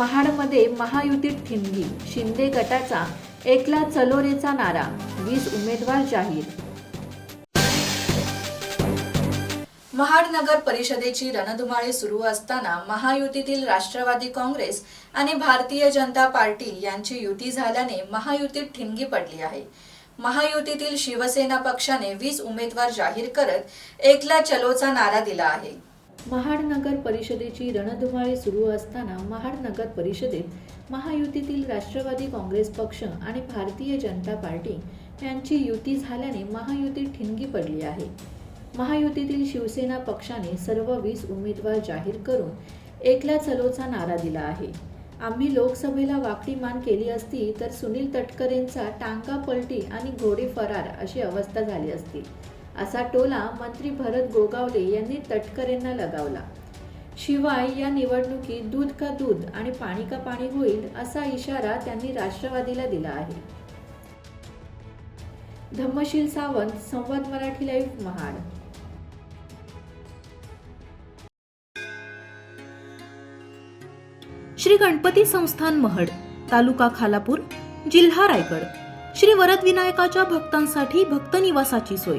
महाडमध्ये महायुतीत ठिणगी शिंदे गटाचा एकला चलोरेचा नारा वीस उमेदवार जाहीर. महाड नगर परिषदेची रणधुमाळी सुरू असताना महायुतीतील राष्ट्रवादी काँग्रेस आणि भारतीय जनता पार्टी यांची युती झाल्याने महायुतीत ठिणगी पडली आहे. महायुतीतील शिवसेना पक्षाने वीस उमेदवार जाहीर करत एकला चलोचा नारा दिला आहे. महाड नगर परिषदेची रणधुमाळी सुरू असताना महाड नगर परिषदेत महायुतीतील राष्ट्रवादी काँग्रेस पक्ष आणि भारतीय जनता पार्टी यांची युती झाल्याने महायुती ठिणगी पडली आहे. महायुतीतील शिवसेना पक्षाने सर्व वीस उमेदवार जाहीर करून एकला चलोचा नारा दिला आहे. आम्ही लोकसभेला वाकडी मान केली असती तर सुनील तटकरेंचा टांका पलटी आणि घोडे फरार अशी अवस्था झाली असती. असा टोला मंत्री भरत गोगावले यांनी तटकरेंना लगावला. शिवाय या निवडणुकीत दूध का दूध आणि पाणी का पाणी होईल असा इशारा त्यांनी राष्ट्रवादीला दिला आहे. धम्मशील सावंत संवाद मराठी लाईव्ह महाड. श्री गणपती संस्थान महड तालुका खालापूर जिल्हा रायगड. श्री वरदविनायकाच्या भक्तांसाठी भक्त निवासाची सोय.